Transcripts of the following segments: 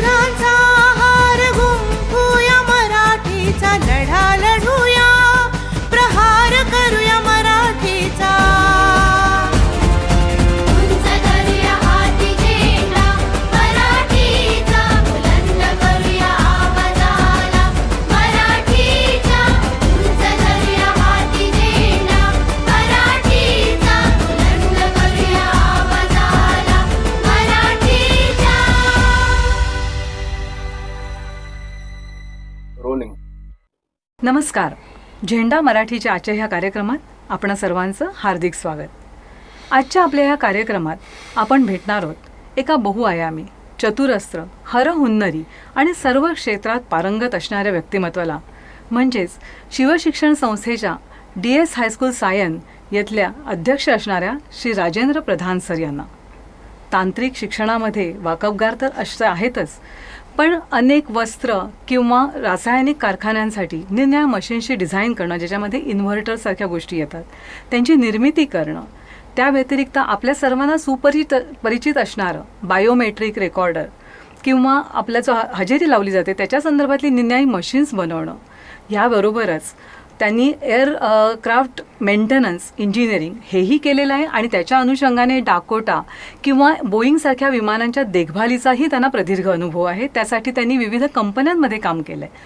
सुरांचा नमस्कार. झेंडा मराठीच्या आजच्या ह्या कार्यक्रमात आपण सर्वांचं हार्दिक स्वागत. आजच्या आपल्या ह्या कार्यक्रमात आपण भेटणार आहोत एका बहुआयामी चतुरस्त्र हरहुन्नरी आणि सर्व क्षेत्रात पारंगत असणाऱ्या व्यक्तिमत्वाला म्हणजेच शिवशिक्षण संस्थेच्या D S high school Sion येथल्या अध्यक्ष असणाऱ्या श्री राजेंद्र प्रधान सर यांना. तांत्रिक शिक्षणामध्ये वाकबगार तर असं आहेतच पण अनेक वस्त्र किंवा रासायनिक कारखान्यांसाठी निरनिळ्या मशीनशी डिझाईन करणं ज्याच्यामध्ये इन्व्हर्टरसारख्या गोष्टी येतात त्यांची निर्मिती करणं त्या व्यतिरिक्त आपल्या सर्वांना सुपरिचित परिचित असणारं बायोमेट्रिक रेकॉर्डर किंवा आपल्या जो हजेरी लावली जाते त्याच्या संदर्भातली निन्यायी मशीन्स बनवणं याबरोबरच त्यांनी एअर क्राफ्ट मेंटेनन्स इंजिनिअरिंग हेही केलेलं आहे आणि त्याच्या अनुषंगाने डाकोटा किंवा बोईंगसारख्या विमानांच्या देखभालीचाही त्यांना प्रदीर्घ अनुभव आहे. त्यासाठी त्यांनी विविध कंपन्यांमध्ये काम केलं आहे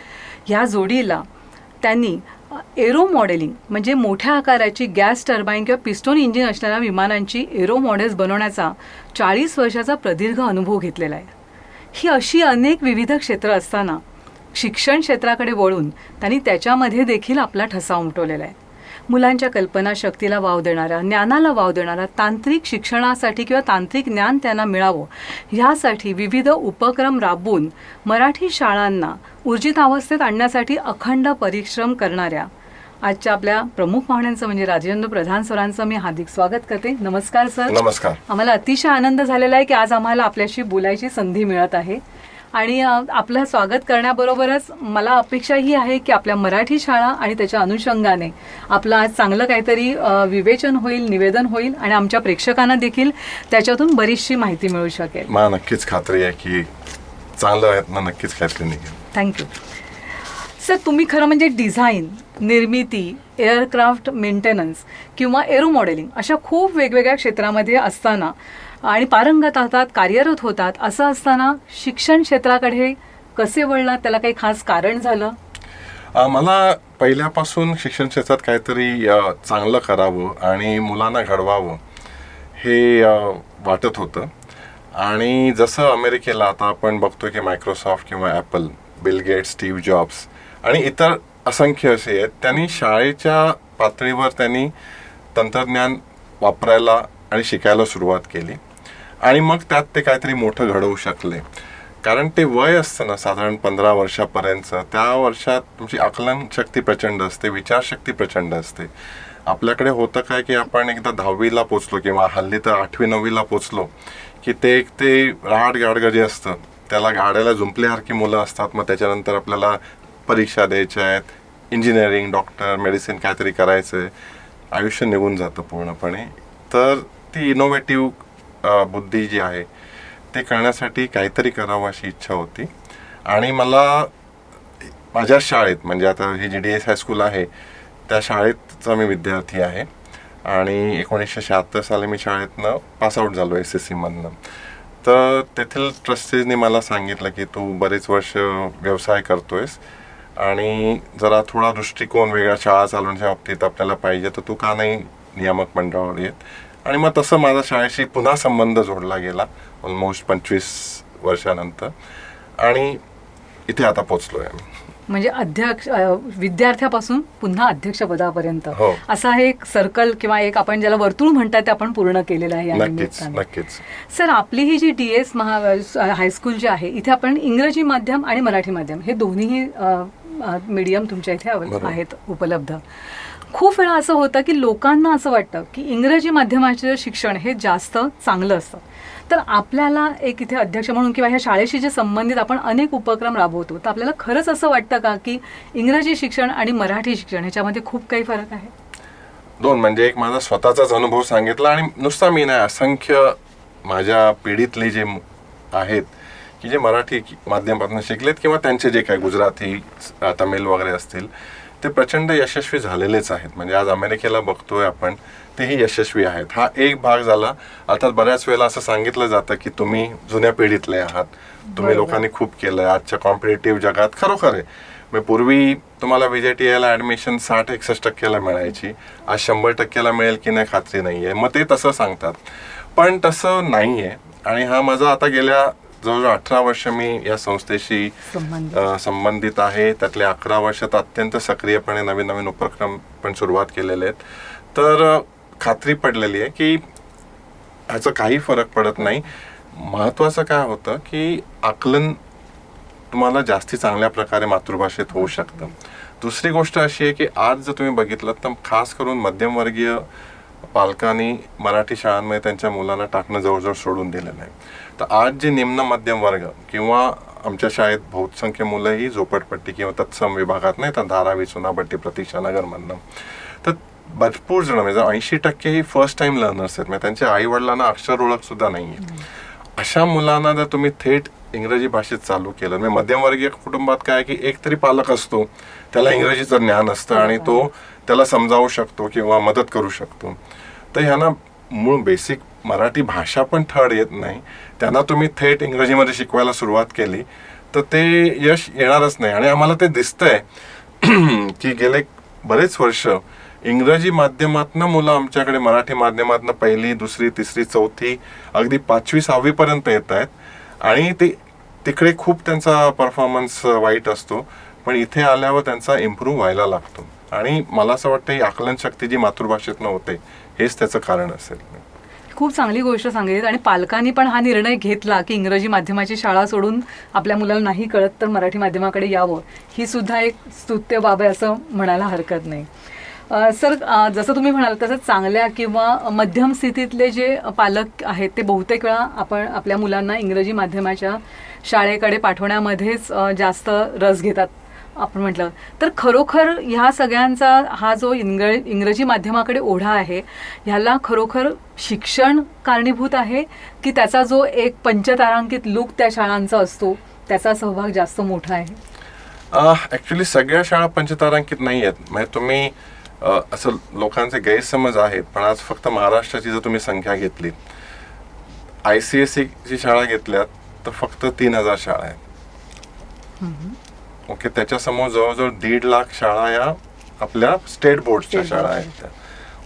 ह्या जोडीला त्यांनी एरो मॉडेलिंग म्हणजे मोठ्या आकाराची गॅस टर्बाईन किंवा पिस्टोन इंजिन असणाऱ्या विमानांची एरो मॉडेल्स बनवण्याचा चाळीस वर्षाचा प्रदीर्घ अनुभव घेतलेला आहे. ही अशी अनेक विविध क्षेत्र असताना शिक्षण क्षेत्राकडे वळून त्यांनी त्याच्यामध्ये देखील आपला ठसा उमटवलेला आहे. मुलांच्या कल्पनाशक्तीला वाव देणारा ज्ञानाला वाव देणारा तांत्रिक शिक्षणासाठी किंवा तांत्रिक ज्ञान त्यांना मिळावं ह्यासाठी विविध उपक्रम राबवून मराठी शाळांना ऊर्जित अवस्थेत आणण्यासाठी अखंड परिश्रम करणाऱ्या आजच्या आपल्या प्रमुख पाहुण्यांचं म्हणजे राजेंद्र प्रधान सरांचं मी हार्दिक स्वागत करते. नमस्कार सर. नमस्कार. आम्हाला अतिशय आनंद झालेला आहे की आज आम्हाला आपल्याशी बोलायची संधी मिळत आहे. आणि आपलं स्वागत करण्याबरोबरच मला अपेक्षा ही आहे की आपल्या मराठी शाळा आणि त्याच्या अनुषंगाने आपलं आज चांगलं काहीतरी विवेचन होईल निवेदन होईल आणि आमच्या प्रेक्षकांना देखील त्याच्यातून बरीचशी माहिती मिळू शकेल. मला नक्कीच खात्री आहे की चांगलं नक्कीच काहीतरी निघेल. थँक्यू सर तुम्ही खरं म्हणजे डिझाईन निर्मिती एअरक्राफ्ट मेंटेनन्स किंवा एरो मॉडेलिंग अशा खूप वेगवेगळ्या क्षेत्रामध्ये असताना आणि पारंगत आहात कार्यरत होतात असं असताना शिक्षण क्षेत्राकडे कसे वळणार त्याला काही खास कारण झालं? मला पहिल्यापासून शिक्षण क्षेत्रात काहीतरी चांगलं करावं आणि मुलांना घडवावं हे वाटत होतं. आणि जसं अमेरिकेला आता आपण बघतो की मायक्रोसॉफ्ट किंवा Apple Bill Gates Steve Jobs आणि इतर असंख्य असे आहेत त्यांनी शाळेच्या पातळीवर त्यांनी तंत्रज्ञान वापरायला आणि शिकायला सुरुवात केली. आणि मग त्यात ते काहीतरी मोठं घडवू शकले. कारण ते वय असतं ना साधारण पंधरा वर्षापर्यंतचं. त्या वर्षात तुमची आकलन शक्ती प्रचंड असते विचारशक्ती प्रचंड असते. आपल्याकडे होतं काय की आपण एकदा दहावीला पोचलो किंवा हल्ली तर आठवी नववीला पोचलो की ते एक ते राहाड गाडगं जे असतं त्याला गाड्याला झुंपल्यासारखी मुलं असतात. मग त्याच्यानंतर आपल्याला परीक्षा द्यायच्या आहेत. इंजिनिअरिंग डॉक्टर मेडिसिन काहीतरी करायचं आहे आयुष्य निघून जातं पूर्णपणे. तर ती इनोव्हेटिव्ह बुद्धी जी आहे ते करण्यासाठी काहीतरी करावं अशी इच्छा होती. आणि मला माझ्या शाळेत म्हणजे आता ही जी डी एस हायस्कूल आहे त्या शाळेतचा मी विद्यार्थी आहे. आणि एकोणीसशे शहात्तर साली मी शाळेतनं पासआउट झालो एस एस सीमधनं तर तेथील ट्रस्टीजनी मला सांगितलं की तू बरेच वर्ष व्यवसाय करतोयस आणि जरा थोडा दृष्टिकोन वेगळा शाळा चालवण्याच्या बाबतीत आपल्याला पाहिजे तर तू का नाही नियामक मंडळावर येत? आणि मग तसं माझा शाळेशी पुन्हा संबंध जोडला गेला ऑलमोस्ट पंचवीस वर्षानंतर आणि इथे आता पोचलो आहे म्हणजे अध्यक्ष विद्यार्थ्यापासून पुन्हा अध्यक्षपदापर्यंत हो. असा हे एक सर्कल किंवा एक आपण ज्याला वर्तुळ म्हणतात ते आपण पूर्ण केलेलं आहे नक्कीच. नक्कीच सर आपली ही जी डी एस महा हायस्कूल जी आहे इथे आपण इंग्रजी माध्यम आणि मराठी माध्यम हे दोन्हीही मीडियम तुमच्या इथे. आहेत उपलब्ध खूप वेळा असं होतं की लोकांना असं वाटतं की इंग्रजी माध्यमाचे शिक्षण हे जास्त चांगलं असतं. तर आपल्याला एक इथे अध्यक्ष म्हणून किंवा ह्या शाळेशी जे संबंधित आपण अनेक उपक्रम राबवतो तर आपल्याला खरंच असं वाटतं का की इंग्रजी शिक्षण आणि मराठी शिक्षण ह्याच्यामध्ये खूप काही फरक आहे? दोन म्हणजे एक माझा स्वतःचाच अनुभव सांगितला आणि नुसता मी नाही असंख्य माझ्या पिढीतले जे आहेत की जे मराठी माध्यमातून शिकलेत किंवा त्यांचे जे काही गुजराती तमिळ वगैरे असतील ते प्रचंड यशस्वी झालेलेच आहेत. म्हणजे आज अमेरिकेला बघतोय आपण तेही यशस्वी आहेत. हा एक भाग झाला. अर्थात बऱ्याच वेळेला असं सांगितलं जातं की तुम्ही जुन्या पिढीतले आहात. तुम्ही. लोकांनी खूप केलंय. आजच्या कॉम्पिटेटिव्ह जगात खरोखर आहे. म्हणजे पूर्वी तुम्हाला विजय ला ऍडमिशन साठ एकसष्ट टक्क्याला मिळायची. आज शंभर टक्क्याला मिळेल की नाही खात्री नाहीये. मग ते तसं सांगतात. पण तसं नाहीये. आणि हा माझा आता गेल्या जवळजवळ अठरा वर्ष मी या संस्थेशी संबंधित. आहे. त्यातले अकरा वर्षात अत्यंत सक्रियपणे नवीन नवीन उपक्रम पण सुरुवात केलेले आहेत. तर खात्री पडलेली आहे की ह्याचा काही फरक पडत नाही. महत्वाचं काय होतं की आकलन तुम्हाला जास्ती चांगल्या प्रकारे मातृभाषेत होऊ शकतं. दुसरी गोष्ट अशी आहे की आज जर तुम्ही बघितलं तर खास करून मध्यमवर्गीय पालकांनी मराठी शाळांमध्ये त्यांच्या मुलांना टाकणं जवळजवळ सोडून दिलेलं आहे. तर आज जे निम्न मध्यम वर्ग किंवा आमच्या शाळेत बहुसंख्य मुलंही झोपडपट्टी किंवा तत्सम विभागात नाही तर धारावी सुनापट्टी प्रतीक्षा तर भरपूर जण म्हणजे ऐंशी टक्के ही फर्स्ट टाइम लर्नर्स आहेत. म्हणजे त्यांच्या आई वडिलांना अक्षर ओळख सुद्धा आहे अशा मुलांना जर तुम्ही थेट इंग्रजी भाषेत चालू केलं म्हणजे मध्यमवर्गीय कुटुंबात काय आहे की एक तरी पालक असतो त्याला इंग्रजीचं ज्ञान असतं आणि तो त्याला समजावू शकतो किंवा मदत करू शकतो. तर ह्यांना मूळ बेसिक मराठी भाषा पण थर्ड येत नाही. त्यांना तुम्ही थेट इंग्रजीमध्ये शिकवायला सुरुवात केली तर ते यश येणारच नाही. आणि आम्हाला ते दिसतंय की गेले बरेच वर्ष इंग्रजी माध्यमातनं मुलं आमच्याकडे मराठी माध्यमातनं पहिली दुसरी तिसरी चौथी अगदी पाचवी सहावीपर्यंत येत आहेत. आणि ते तिकडे खूप त्यांचा परफॉर्मन्स वाईट असतो पण इथे आल्यावर त्यांचा इम्प्रूव्ह व्हायला लागतो. आणि मला असं वाटतं ही आकलन शक्ती जी मातृभाषेतनं होते हेच त्याचं कारण असेल. खूप चांगली गोष्ट सांगितली आणि पालकांनी पण हा निर्णय घेतला की इंग्रजी माध्यमाची शाळा सोडून आपल्या मुलाला नाही कळत तर मराठी माध्यमाकडे यावं. ही सुद्धा एक स्तुत्य बाब आहे असं म्हणायला हरकत नाही. सर जसं तुम्ही म्हणाल तसं चांगल्या किंवा मध्यम स्थितीतले जे पालक आहेत ते बहुतेक वेळा आपण आपल्या मुलांना इंग्रजी माध्यमाच्या शाळेकडे पाठवण्यामध्येच जास्त रस घेतात. आपण म्हटलं. तर खरोखर ह्या सगळ्यांचा हा जो इंग्र इंग्रजी माध्यमाकडे ओढा आहे ह्याला खरोखर शिक्षण कारणीभूत आहे की त्याचा जो एक पंचतारांकित लूक त्या शाळांचा असतो त्याचा सहभाग जास्त मोठा आहे? ऍक्च्युली सगळ्या शाळा पंचतारांकित नाही आहेत. म्हणजे तुम्ही असं लोकांचे गैरसमज आहेत पण आज फक्त महाराष्ट्राची जर तुम्ही संख्या घेतली आय सी एस ची शाळा घेतल्यात तर फक्त तीन हजार शाळा आहेत. ओके त्याच्यासमोर जवळजवळ दीड लाख शाळा या आपल्या स्टेट बोर्डच्या शाळा. आहेत त्या.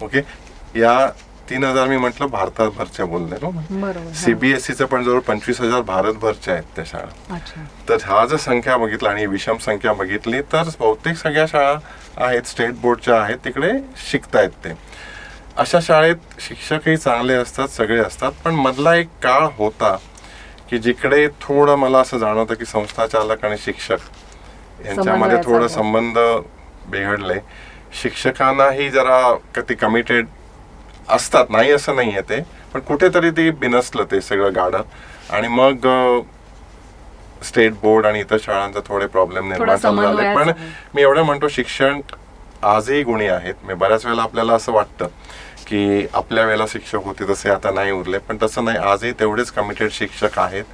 ओके या तीन हजार मी म्हटलं भारतभरच्या बोलले ना बरोबर सीबीएसईचं पण जवळ पंचवीस हजार भारतभरच्या आहेत त्या शाळा. तर हा जर संख्या बघितला आणि विषम संख्या बघितली तर बहुतेक सगळ्या शाळा आहेत स्टेट बोर्डच्या आहेत तिकडे शिकतायत ते. अशा शाळेत शिक्षकही चांगले असतात सगळे असतात पण मधला एक काळ होता की जिकडे थोडं मला असं जाणवतं की संस्थाचालक आणि शिक्षक यांच्यामध्ये थोडं. संबंध बिघडले शिक्षकांनाही जरा कधी कमिटेड असतात. नाही असं नाही आहे ते पण कुठेतरी ते बिनसलं ते सगळं गाडं आणि मग स्टेट बोर्ड आणि इतर शाळांचा थोडे प्रॉब्लेम निर्माण झाले. पण. मी एवढं म्हणतो शिक्षण आजही गुणी आहेत. मी बऱ्याच वेळेला आपल्याला असं वाटतं की आपल्या वेळेला शिक्षक होते तसे आता नाही उरले पण तसं नाही. आजही तेवढेच कमिटेड शिक्षक आहेत.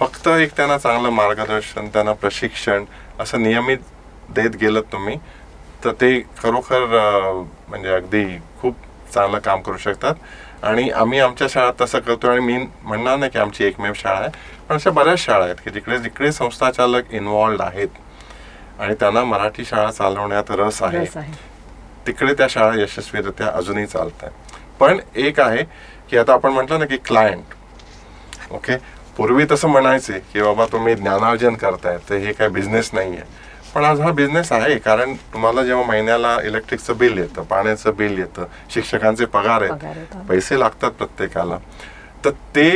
फक्त एक त्यांना चांगलं मार्गदर्शन त्यांना प्रशिक्षण असं नियमित देत गेलं तुम्ही तर ते खरोखर म्हणजे अगदी खूप चांगलं काम करू शकतात. आणि आम्ही आमच्या शाळेत तसं करतो आणि मी म्हणणार नाही की आमची एकमेव शाळा आहे पण अशा बऱ्याच शाळा आहेत की जिकडे जिकडे संस्थाचालक इन्वॉल्ड आहेत आणि त्यांना मराठी शाळा चालवण्यात रस आहे रस आहे. तिकडे त्या शाळा यशस्वीरित्या अजूनही चालत आहेत पण एक आहे की आता आपण म्हटलं ना की क्लायंट ओके पूर्वी तसं म्हणायचे की बाबा तुम्ही ज्ञानार्जन करताय तर हे काय बिझनेस नाही आहे पण आज हा बिझनेस आहे कारण तुम्हाला जेव्हा महिन्याला इलेक्ट्रिकचं बिल येतं पाण्याचं बिल येतं शिक्षकांचे पगार आहेत. पैसे लागतात प्रत्येकाला तर ते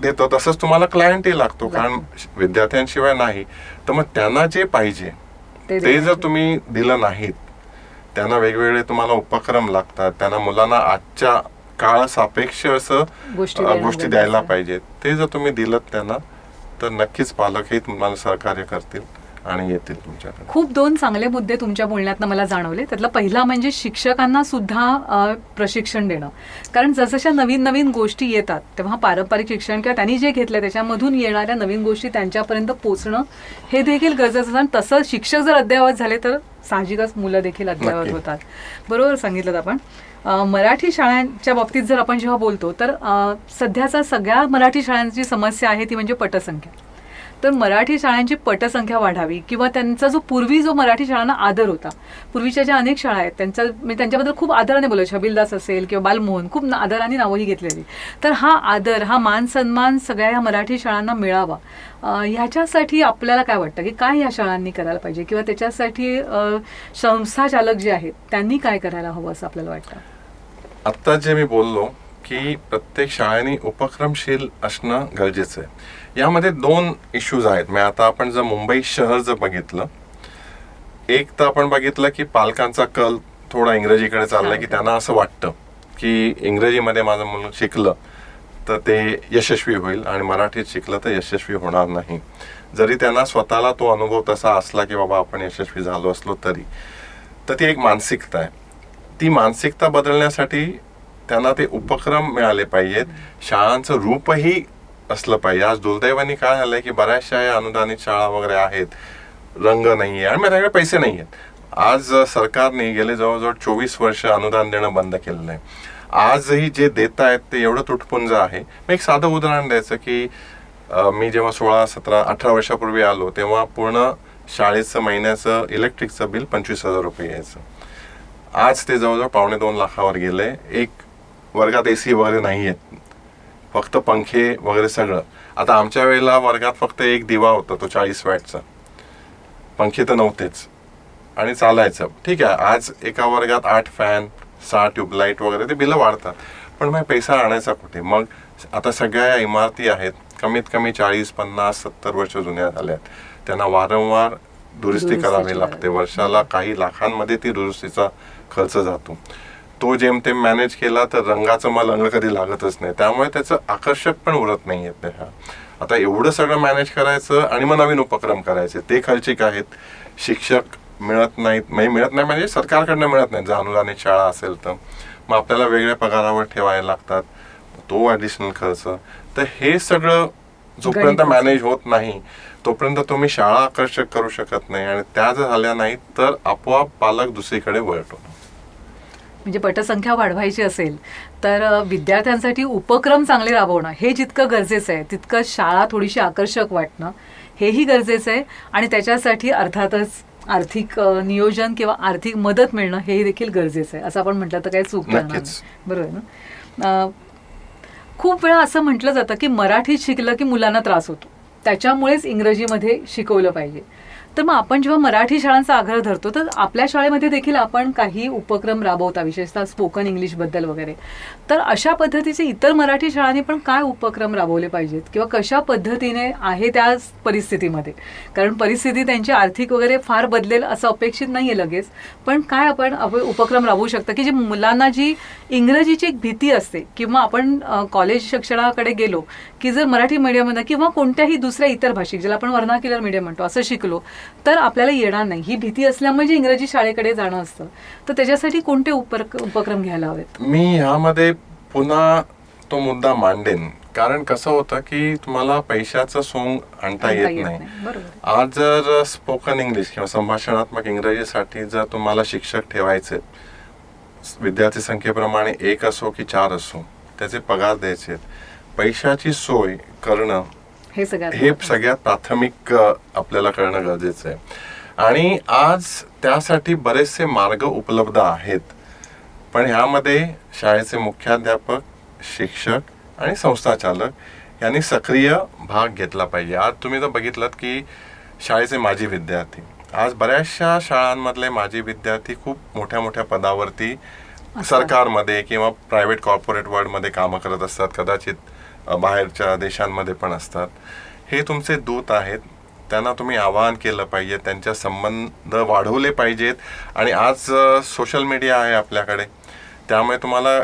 देतो तसंच तुम्हाला क्लायंटही लागतो कारण विद्यार्थ्यांशिवाय नाही तर मग त्यांना जे पाहिजे ते जर. तुम्ही दिलं नाहीत त्यांना वेगवेगळे तुम्हाला उपक्रम लागतात त्यांना मुलांना आजच्या काळ सापेक्ष असं गोष्टी द्यायला. पाहिजेत ते जर तुम्ही दिलं त्यांना तर नक्कीच पालकही तुम्हाला सहकार्य करतील आणि येतील तुमच्याकडे. खूप दोन चांगले मुद्दे तुमच्या बोलण्यातनं मला जाणवले. त्यातला पहिला म्हणजे शिक्षकांना सुद्धा प्रशिक्षण देणं. कारण जसजशा नवीन नवीन गोष्टी येतात तेव्हा पारंपरिक शिक्षण किंवा त्यांनी जे घेतलं त्याच्यामधून येणाऱ्या नवीन गोष्टी त्यांच्यापर्यंत पोचणं हे देखील गरजेचं आणि तसं शिक्षक जर अद्ययावत झाले तर साहजिकच मुलं देखील अद्ययावत. होतात. बरोबर सांगितलं आपण. मराठी शाळांच्या बाबतीत जर आपण जेव्हा बोलतो तर सध्याचा सगळ्या मराठी शाळांची समस्या आहे ती म्हणजे पटसंख्या. तर मराठी शाळांची पटसंख्या वाढावी किंवा त्यांचा जो पूर्वी जो मराठी शाळांना आदर होता पूर्वीच्या ज्या अनेक शाळा आहेत त्यांचा मी त्यांच्याबद्दल खूप आदराने बोललो छबिलदास असेल किंवा बालमोहन खूप आदराने नावंही घेतलेली. तर हा आदर हा मान सन्मान सगळ्या ह्या मराठी शाळांना मिळावा. ह्याच्यासाठी आपल्याला काय वाटतं की काय या शाळांनी करायला पाहिजे किंवा त्याच्यासाठी संस्थाचालक संस्था चालक जे आहेत त्यांनी काय करायला हवं असं आपल्याला वाटतं? आत्ता जे मी बोललो की प्रत्येक शाळेने उपक्रमशील असणं गरजेचं आहे. यामध्ये दोन इश्यूज आहेत. म्हणजे आता आपण जर मुंबई शहर जर बघितलं एक तर आपण बघितलं की पालकांचा कल थोडा इंग्रजीकडे चाललाय की त्यांना असं वाटतं की इंग्रजीमध्ये माझं मुलं शिकलं तर ते यशस्वी होईल आणि मराठीत शिकलं तर यशस्वी होणार नाही. जरी त्यांना स्वतःला तो अनुभव तसा असला की बाबा आपण यशस्वी झालो असलो तरी. तर ती एक मानसिकता आहे. ती मानसिकता बदलण्यासाठी त्यांना ते उपक्रम मिळाले पाहिजेत. शाळांचं रूपही असलं पाहिजे. आज दुर्दैवाने काय झालंय की बऱ्याचशा या अनुदानित शाळा वगैरे आहेत. रंग नाही आहे आणि माझ्याकडे पैसे नाही आहेत आज सरकारने गेले जवळजवळ चोवीस वर्ष अनुदान देणं बंद केलेलं आहे. आजही जे देत आहेत ते एवढं तुटपुंज आहे. मी एक साधं उदाहरण द्यायचं की मी जेव्हा सोळा सतरा अठरा वर्षापूर्वी आलो तेव्हा पूर्ण शाळेचं महिन्याचं इलेक्ट्रिकचं बिल पंचवीस हजार रुपये यायचं. आज ते जवळजवळ पावणे दोन लाखावर गेले एक वर्गात एसी वगैरे नाही आहेत. फक्त पंखे वगैरे सगळं. आता आमच्या वेळेला वर्गात फक्त एक दिवा होता तो चाळीस वॅटचा. पंखे तर नव्हतेच. आणि चालायचं. ठीक आहे आज एका वर्गात आठ फॅन सहा ट्यूबलाईट वगैरे ते बिलं वाढतात. पण मग पैसा आणायचा कुठे? मग आता सगळ्या इमारती आहेत. कमीत कमी चाळीस पन्नास सत्तर वर्ष जुन्या झाल्यात. त्यांना वारंवार दुरुस्ती करावी लागते. वर्षाला काही लाखांमध्ये ती दुरुस्तीचा खर्च जातो. तो जेमतेम मॅनेज केला तर रंगाचं मला रंग कधी लागतच नाही. त्यामुळे त्याचं आकर्षक पण उरत नाही आहेत त्या आता एवढं सगळं मॅनेज करायचं आणि मग नवीन उपक्रम करायचे. ते खर्चिक आहेत. शिक्षक मिळत नाहीत. म्हणजे मिळत नाही म्हणजे सरकारकडनं मिळत नाही. जर अनुदानित शाळा असेल तर. मग आपल्याला वेगळ्या पगारावर ठेवायला लागतात. तो ॲडिशनल खर्च. तर हे सगळं जोपर्यंत मॅनेज होत नाही तोपर्यंत तुम्ही शाळा आकर्षक करू शकत नाही. आणि त्या जर झाल्या नाहीत तर आपोआप पालक दुसरीकडे वळतो. म्हणजे पटसंख्या वाढवायची असेल तर विद्यार्थ्यांसाठी उपक्रम चांगले राबवणं हे जितकं गरजेचं आहे तितकं शाळा थोडीशी आकर्षक वाटणं हेही गरजेचं आहे. आणि त्याच्यासाठी अर्थातच आर्थिक नियोजन किंवा आर्थिक मदत मिळणं हेही देखील गरजेचं आहे. असं आपण म्हटलं तर काही चूक करणार बरोबर ना? खूप वेळा असं म्हटलं जातं की मराठीत शिकलं की मुलांना त्रास होतो. त्याच्यामुळेच इंग्रजीमध्ये शिकवलं पाहिजे. तर मग आपण जेव्हा मराठी शाळांचा आग्रह धरतो तर आपल्या शाळेमध्ये देखील आपण काही उपक्रम राबवता विशेषतः स्पोकन इंग्लिशबद्दल वगैरे. तर अशा पद्धतीचे इतर मराठी शाळांनी पण काय उपक्रम राबवले पाहिजेत? किंवा कशा पद्धतीने आहे त्या परिस्थितीमध्ये? कारण परिस्थिती त्यांची आर्थिक वगैरे फार बदलेल असं अपेक्षित नाही आहे लगेच. पण काय आपण उपक्रम राबवू शकता की जे मुलांना जी इंग्रजीची एक भीती असते किंवा आपण कॉलेज शिक्षणाकडे गेलो की जर मराठी मीडियममध्ये किंवा कोणत्याही दुसऱ्या इतर भाषिक ज्याला आपण वर्नाक्युलर मीडियम म्हणतो असं शिकलो तर आपल्याला येणार नाही. ही भीती असल्यामुळे जे इंग्रजी शाळेकडे जाणं असतं. तर त्याच्यासाठी कोणते उपक उपक्रम घ्यायला हवेत? मी ह्यामध्ये पुन्हा तो मुद्दा मांडेन. कारण कसं होतं की तुम्हाला पैशाचं सोंग आणता येत नाही. आज जर स्पोकन इंग्लिश किंवा संभाषणात्मक इंग्रजीसाठी जर तुम्हाला शिक्षक ठेवायचे विद्यार्थी संख्येप्रमाणे एक असो की चार असो त्याचे पगार द्यायचे पैशाची सोय करणं हे सगळ्यात हे सगळ्यात प्राथमिक आपल्याला करणं गरजेचं आहे. आणि आज त्यासाठी बरेचसे मार्ग उपलब्ध आहेत. पण ह्यामध्ये शाळेचे मुख्याध्यापक शिक्षक आणि संस्थाचालक यांनी सक्रिय भाग घेतला पाहिजे. आज तुम्ही जर बघितलं की शाळेचे माजी विद्यार्थी. आज बऱ्याचशा शाळांमधले माजी विद्यार्थी खूप मोठ्या मोठ्या पदावरती सरकारमध्ये किंवा प्रायव्हेट कॉर्पोरेट वर्ल्डमध्ये कामं करत असतात. कदाचित बाहेरच्या देशांमध्ये पण असतात. हे तुमचे दूत आहेत. त्यांना तुम्ही आवाहन केलं पाहिजे. त्यांच्या संबंध वाढवले पाहिजेत. आणि आज सोशल मीडिया आहे आपल्याकडे. त्यामुळे तुम्हाला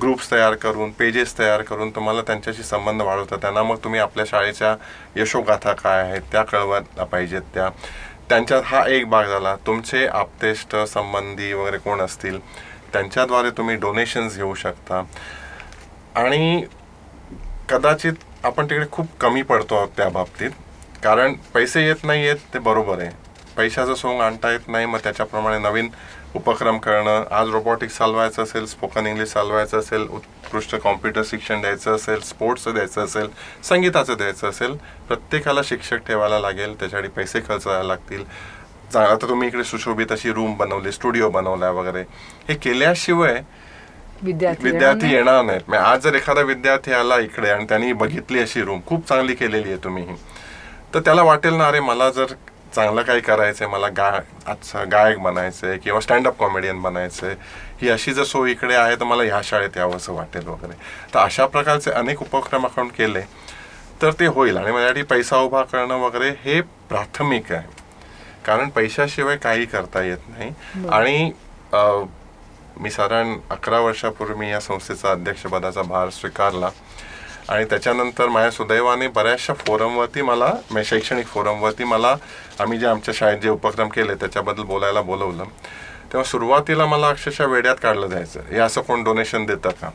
ग्रुप्स तयार करून पेजेस तयार करून तुम्हाला त्यांच्याशी संबंध वाढवता त्यांना मग तुम्ही आपल्या शाळेच्या यशोगाथा काय आहेत त्या कळवायला पाहिजेत त्या. त्यांच्यात हा एक भाग झाला. तुमचे आपतेष्ट संबंधी वगैरे कोण असतील त्यांच्याद्वारे तुम्ही डोनेशन्स घेऊ शकता. आणि कदाचित आपण तिकडे खूप कमी पडतो आहोत त्या बाबतीत. कारण पैसे येत नाही आहेत ते बरोबर आहे. पैशाचं सोंग आणता येत नाही मग त्याच्याप्रमाणे नवीन उपक्रम करणं आज रोबोटिक्स चालवायचं असेल स्पोकन इंग्लिश चालवायचं असेल उत्कृष्ट कॉम्प्युटर शिक्षण द्यायचं असेल स्पोर्ट्सचं द्यायचं असेल संगीताचं द्यायचं असेल प्रत्येकाला शिक्षक ठेवायला लागेल त्याच्यासाठी पैसे खर्च व्हायला लागतील. आता तुम्ही इकडे सुशोभित अशी रूम बनवली स्टुडिओ बनवला वगैरे. हे केल्याशिवाय विद्यार्थी विद्यार्थी येणार नाहीत. म्हणजे आज जर एखादा विद्यार्थी आला इकडे आणि त्यांनी बघितली अशी रूम खूप चांगली केलेली आहे तुम्ही ही. तर त्याला वाटेल ना अरे मला जर चांगलं काही करायचंय मला गा अच्छा गायक बनायचंय किंवा स्टँडअप कॉमेडियन बनायचंय ही अशी जर सोय इकडे आहे तर मला ह्या शाळेत यावं असं वाटेल वगैरे. तर अशा प्रकारचे अनेक उपक्रम आपण केले तर ते होईल. आणि माझ्यासाठी पैसा उभा करणं वगैरे हे प्राथमिक आहे. कारण पैशाशिवाय काही करता येत नाही. आणि मी साधारण अकरा वर्षापूर्वी मी या संस्थेचा अध्यक्षपदाचा भार स्वीकारला. आणि त्याच्यानंतर माझ्या सुदैवाने बऱ्याचशा फोरमवरती मला म्हणजे शैक्षणिक फोरमवरती मला आम्ही जे आमच्या शाळेत जे उपक्रम केले त्याच्याबद्दल बोलायला बोलवलं. तेव्हा सुरुवातीला मला अक्षरशः वेड्यात काढलं जायचं. हे असं कोण डोनेशन देतं का?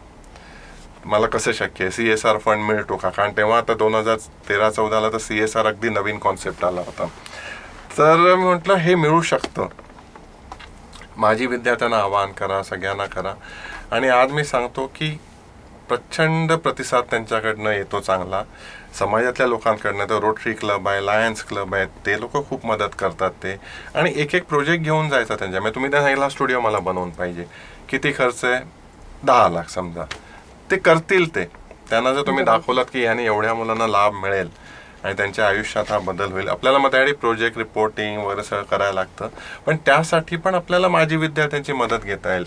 मला कसं शक्य आहे? सी एस आर फंड मिळतो का? कारण तेव्हा आता दोन हजार तेरा चौदाला तर सी एस आर अगदी नवीन कॉन्सेप्ट आला होता. तर मी म्हटलं हे मिळू शकतं. माझी विद्यार्थ्यांना आवाहन करा सगळ्यांना करा. आणि आज मी सांगतो की प्रचंड प्रतिसाद त्यांच्याकडनं येतो चांगला. समाजातल्या लोकांकडनं तर रोटरी क्लब आहे लायन्स क्लब आहे ते लोक खूप मदत करतात ते. आणि एक एक प्रोजेक्ट घेऊन जायचा त्यांच्या. म्हणजे तुम्ही त्या सांगितला स्टुडिओ मला बनवून पाहिजे. किती खर्च आहे? दहा लाख समजा. ते करतील ते. त्यांना जर तुम्ही दाखवलात की याने एवढ्या मुलांना लाभ मिळेल आणि त्यांच्या आयुष्यात हा बदल होईल. आपल्याला मग त्यासाठी प्रोजेक्ट रिपोर्टिंग वगैरे सगळं करायला लागतं. पण त्यासाठी पण आपल्याला माझी विद्यार्थ्यांची मदत घेता येईल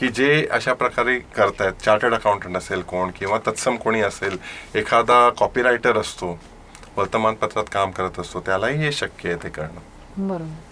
की जे अशा प्रकारे करतायत चार्टर्ड अकाउंटंट असेल कोण किंवा तत्सम कोणी असेल एखादा कॉपीरायटर असतो वर्तमानपत्रात काम करत असतो त्यालाही हे शक्य आहे ते करणं. बरोबर.